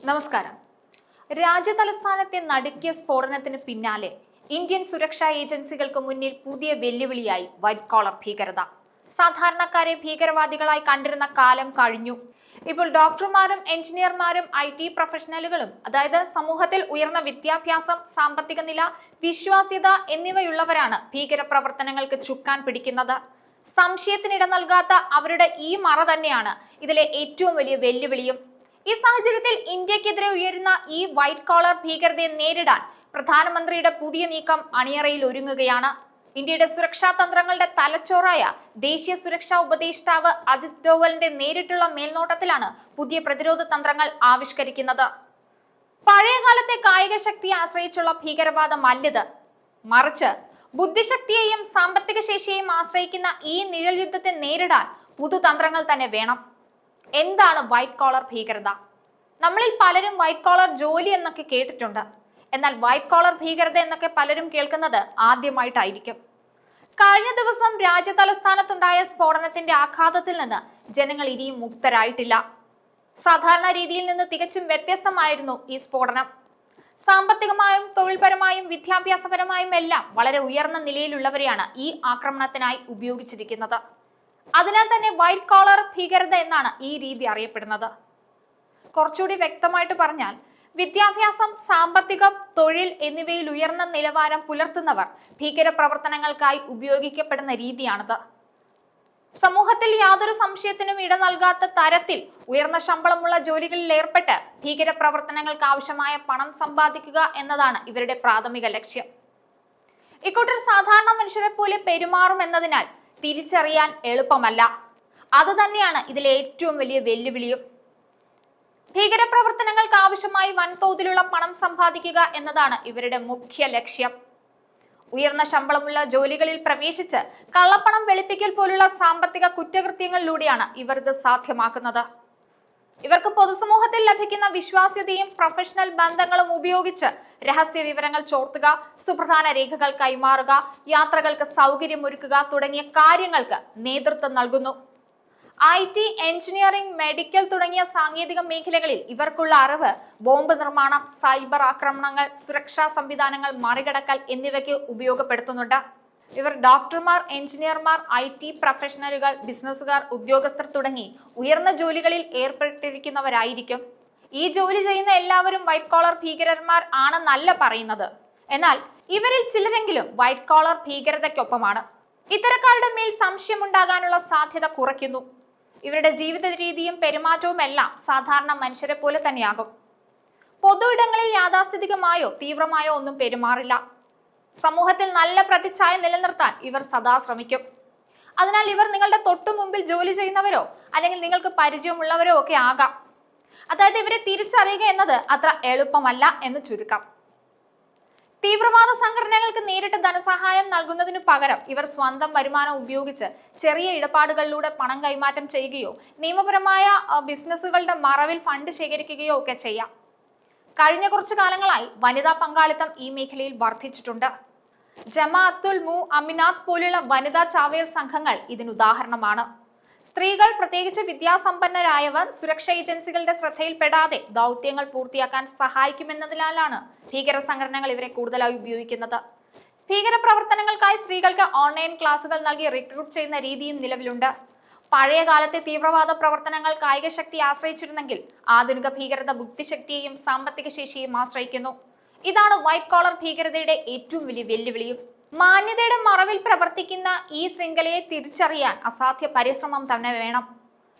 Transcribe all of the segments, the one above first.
നമസ്കാരം. രാജ്യതലസ്ഥാനത്തെ നടുക്കിയ സ്ഫോടനത്തിന് പിന്നാലെ ഇന്ത്യൻ സുരക്ഷാ ഏജൻസികൾക്ക് മുന്നിൽ പുതിയ വെല്ലുവിളിയായി വൈറ്റ് കോളർ ഭീകരത. സാധാരണക്കാരെ ഭീകരവാദികളായി കണ്ടിരുന്ന കാലം കഴിഞ്ഞു. ഇപ്പോൾ ഡോക്ടർമാരും എഞ്ചിനീയർമാരും ഐ ടി പ്രൊഫഷണലുകളും അതായത് സമൂഹത്തിൽ ഉയർന്ന വിദ്യാഭ്യാസം സാമ്പത്തിക നില വിശ്വാസ്യത എന്നിവയുള്ളവരാണ് ഭീകര പ്രവർത്തനങ്ങൾക്ക് ചുക്കാൻ പിടിക്കുന്നത്. സംശയത്തിനിട നൽകാത്ത അവരുടെ ഈ മറ തന്നെയാണ് ഇതിലെ ഏറ്റവും വലിയ വെല്ലുവിളിയും. ഈ സാഹചര്യത്തിൽ ഇന്ത്യക്കെതിരെ ഉയരുന്ന ഈ വൈറ്റ് കോളർ ഭീകരതയെ നേരിടാൻ പ്രധാനമന്ത്രിയുടെ പുതിയ നീക്കം അണിയറയിൽ ഒരുങ്ങുകയാണ്. ഇന്ത്യയുടെ സുരക്ഷാ തന്ത്രങ്ങളുടെ തലച്ചോറായ ദേശീയ സുരക്ഷാ ഉപദേഷ്ടാവ് അജിത് ഡോവലിന്റെ നേരിട്ടുള്ള മേൽനോട്ടത്തിലാണ് പുതിയ പ്രതിരോധ തന്ത്രങ്ങൾ ആവിഷ്കരിക്കുന്നത്. പഴയകാലത്തെ കായിക ശക്തിയെ ആശ്രയിച്ചുള്ള ഭീകരവാദമല്ലിത് മറിച്ച് ബുദ്ധിശക്തിയെയും സാമ്പത്തിക ശേഷിയെയും ആശ്രയിക്കുന്ന ഈ നിഴൽ യുദ്ധത്തെ നേരിടാൻ പുതുതന്ത്രങ്ങൾ തന്നെ വേണം. എന്താണ് വൈറ്റ് കോളർ ഭീകരത? നമ്മളിൽ പലരും വൈറ്റ് കോളർ ജോലി എന്നൊക്കെ കേട്ടിട്ടുണ്ട്. എന്നാൽ വൈറ്റ് കോളർ ഭീകരത എന്നൊക്കെ പലരും കേൾക്കുന്നത് ആദ്യമായിട്ടായിരിക്കും. കഴിഞ്ഞ ദിവസം രാജ്യതലസ്ഥാനത്തുണ്ടായ സ്ഫോടനത്തിന്റെ ആഘാതത്തിൽ നിന്ന് ജനങ്ങൾ ഇനിയും മുക്തരായിട്ടില്ല. സാധാരണ രീതിയിൽ നിന്ന് തികച്ചും വ്യത്യസ്തമായിരുന്നു ഈ സ്ഫോടനം. സാമ്പത്തികമായും തൊഴിൽപരമായും വിദ്യാഭ്യാസപരമായും എല്ലാം വളരെ ഉയർന്ന നിലയിലുള്ളവരെയാണ് ഈ ആക്രമണത്തിനായി ഉപയോഗിച്ചിരിക്കുന്നത്. അതിനാൽ തന്നെ വൈറ്റ് കോളർ ഭീകരത എന്നാണ് ഈ രീതി അറിയപ്പെടുന്നത്. കുറച്ചുകൂടി വ്യക്തമായിട്ട് പറഞ്ഞാൽ വിദ്യാഭ്യാസം സാമ്പത്തികം തൊഴിൽ എന്നിവയിൽ ഉയർന്ന നിലവാരം പുലർത്തുന്നവർ ഭീകര പ്രവർത്തനങ്ങൾക്കായി ഉപയോഗിക്കപ്പെടുന്ന രീതിയാണിത്. സമൂഹത്തിൽ യാതൊരു സംശയത്തിനും ഇട നൽകാത്ത തരത്തിൽ ഉയർന്ന ശമ്പളമുള്ള ജോലികളിൽ ഏർപ്പെട്ട് ഭീകര പ്രവർത്തനങ്ങൾക്ക് ആവശ്യമായ പണം സമ്പാദിക്കുക എന്നതാണ് ഇവരുടെ പ്രാഥമിക ലക്ഷ്യം. ഇക്കൂട്ടർ സാധാരണ മനുഷ്യരെ പോലെ പെരുമാറും എന്നതിനാൽ തിരിച്ചറിയാൻ എളുപ്പമല്ല. അത് തന്നെയാണ് ഇതിലെ ഏറ്റവും വലിയ വെല്ലുവിളിയും. ഭീകരപ്രവർത്തനങ്ങൾക്ക് ആവശ്യമായി വൻതോതിലുള്ള പണം സമ്പാദിക്കുക എന്നതാണ് ഇവരുടെ മുഖ്യ ലക്ഷ്യം. ഉയർന്ന ശമ്പളമുള്ള ജോലികളിൽ പ്രവേശിച്ച് കള്ളപ്പണം വെളുപ്പിക്കൽ പോലുള്ള സാമ്പത്തിക കുറ്റകൃത്യങ്ങളിലൂടെയാണ് ഇവർ ഇത് സാധ്യമാക്കുന്നത്. ഇവർക്ക് പൊതുസമൂഹത്തിൽ ലഭിക്കുന്ന വിശ്വാസ്യതയും പ്രൊഫഷണൽ ബന്ധങ്ങളും ഉപയോഗിച്ച് രഹസ്യ വിവരങ്ങൾ ചോർത്തുക സുപ്രധാന രേഖകൾ കൈമാറുക യാത്രകൾക്ക് സൗകര്യമൊരുക്കുക തുടങ്ങിയ കാര്യങ്ങൾക്ക് നേതൃത്വം നൽകുന്നു. ഐ ടി എഞ്ചിനീയറിംഗ് മെഡിക്കൽ തുടങ്ങിയ സാങ്കേതിക മേഖലകളിൽ ഇവർക്കുള്ള അറിവ് ബോംബ് നിർമ്മാണം സൈബർ ആക്രമണങ്ങൾ സുരക്ഷാ സംവിധാനങ്ങൾ മറികടക്കൽ എന്നിവയ്ക്ക് ഉപയോഗപ്പെടുത്തുന്നുണ്ട്. ഇവർ ഡോക്ടർമാർ എഞ്ചിനീയർമാർ ഐ ടി പ്രൊഫഷണലുകൾ ബിസിനസ്സുകാർ ഉദ്യോഗസ്ഥർ തുടങ്ങി ഉയർന്ന ജോലികളിൽ ഏർപ്പെട്ടിരിക്കുന്നവരായിരിക്കും. ഈ ജോലി ചെയ്യുന്ന എല്ലാവരും വൈറ്റ് കോളർ ഭീകരന്മാർ ആണെന്നല്ല പറയുന്നത്. എന്നാൽ ഇവരിൽ ചിലരെങ്കിലും വൈറ്റ് കോളർ ഭീകരതയ്ക്കൊപ്പമാണ്. ഇത്തരക്കാരുടെ മേൽ സംശയമുണ്ടാകാനുള്ള സാധ്യത കുറയ്ക്കുന്നു. ഇവരുടെ ജീവിത രീതിയും പെരുമാറ്റവും എല്ലാം സാധാരണ മനുഷ്യരെ പോലെ തന്നെയാകും. പൊതു ഇടങ്ങളിൽ യാഥാസ്ഥിതികമായോ തീവ്രമായോ ഒന്നും പെരുമാറില്ല. സമൂഹത്തിൽ നല്ല പ്രതിച്ഛായ നിലനിർത്താൻ ഇവർ സദാ ശ്രമിക്കും. അതിനാൽ ഇവർ നിങ്ങളുടെ തൊട്ടു മുമ്പിൽ ജോലി ചെയ്യുന്നവരോ അല്ലെങ്കിൽ നിങ്ങൾക്ക് പരിചയമുള്ളവരോ ഒക്കെ ആകാം. അതായത് ഇവരെ തിരിച്ചറിയുക എന്നത് അത്ര എളുപ്പമല്ല എന്ന് ചുരുക്കം. തീവ്രവാദ സംഘടനകൾക്ക് നേരിട്ട് ധനസഹായം നൽകുന്നതിനു പകരം ഇവർ സ്വന്തം വരുമാനം ഉപയോഗിച്ച് ചെറിയ ഇടപാടുകളിലൂടെ പണം കൈമാറ്റം ചെയ്യുകയോ നിയമപരമായ ബിസിനസ്സുകളുടെ മറവിൽ ഫണ്ട് ശേഖരിക്കുകയോ ഒക്കെ ചെയ്യാം. കഴിഞ്ഞ കുറച്ചു കാലങ്ങളായി വനിതാ പങ്കാളിത്തം ഈ മേഖലയിൽ വർദ്ധിച്ചിട്ടുണ്ട്. ജമാഅത്തുൽ മു അമിനാത്ത് പോലുള്ള വനിതാ ചാവേർ സംഘങ്ങൾ ഇതിനുദാഹരണമാണ് സ്ത്രീകൾ പ്രത്യേകിച്ച് വിദ്യാസമ്പന്നരായവർ സുരക്ഷാ ഏജൻസികളുടെ ശ്രദ്ധയിൽപ്പെടാതെ ദൗത്യങ്ങൾ പൂർത്തിയാക്കാൻ സഹായിക്കുമെന്നതിനാലാണ് ഭീകര സംഘടനകൾ ഇവരെ കൂടുതലായി ഉപയോഗിക്കുന്നത്. ഭീകര പ്രവർത്തനങ്ങൾക്കായി സ്ത്രീകൾക്ക് ഓൺലൈൻ ക്ലാസുകൾ നൽകി റിക്രൂട്ട് ചെയ്യുന്ന രീതിയും നിലവിലുണ്ട്. പഴയ കാലത്തെ തീവ്രവാദ പ്രവർത്തനങ്ങൾ കായിക ശക്തി ആശ്രയിച്ചിരുന്നെങ്കിൽ ആധുനിക ഭീകരത ബുദ്ധിശക്തിയെയും സാമ്പത്തിക ശേഷിയെയും ആശ്രയിക്കുന്നു. ഇതാണ് വൈറ്റ് കോളർ ഭീകരതയുടെ ഏറ്റവും വലിയ വെല്ലുവിളിയും. മാന്യതയുടെ മറവിൽ പ്രവർത്തിക്കുന്ന ഈ ശൃംഖലയെ തിരിച്ചറിയാൻ അസാധ്യ പരിശ്രമം തന്നെ വേണം.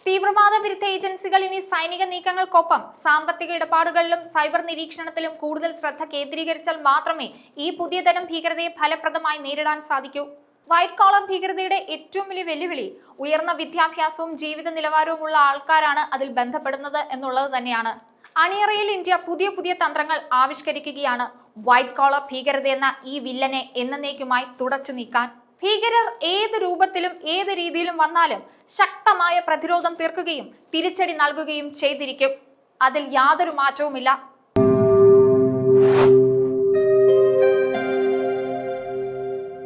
തീവ്രവാദ വിരുദ്ധ ഏജൻസികൾ ഇനി സൈനിക നീക്കങ്ങൾക്കൊപ്പം സാമ്പത്തിക ഇടപാടുകളിലും സൈബർ നിരീക്ഷണത്തിലും കൂടുതൽ ശ്രദ്ധ കേന്ദ്രീകരിച്ചാൽ മാത്രമേ ഈ പുതിയ തരം ഭീകരതയെ ഫലപ്രദമായി നേരിടാൻ സാധിക്കൂ. വൈറ്റ് കോളർ ഭീകരതയുടെ ഏറ്റവും വലിയ വെല്ലുവിളി ഉയർന്ന വിദ്യാഭ്യാസവും ജീവിത നിലവാരവുമുള്ള ആൾക്കാരാണ് അതിൽ ബന്ധപ്പെടുന്നത് എന്നുള്ളത് തന്നെയാണ്. അണിയറയിൽ ഇന്ത്യ പുതിയ പുതിയ തന്ത്രങ്ങൾ ആവിഷ്കരിക്കുകയാണ്. വൈറ്റ് കോളർ ഭീകരത എന്ന ഈ വില്ലനെ എന്നേക്കുമായി തുടച്ചു നീക്കാൻ ഭീകരർ ഏത് രൂപത്തിലും ഏത് രീതിയിലും വന്നാലും ശക്തമായ പ്രതിരോധം തീർക്കുകയും തിരിച്ചടി നൽകുകയും ചെയ്തിരിക്കും. അതിൽ യാതൊരു മാറ്റവുമില്ല.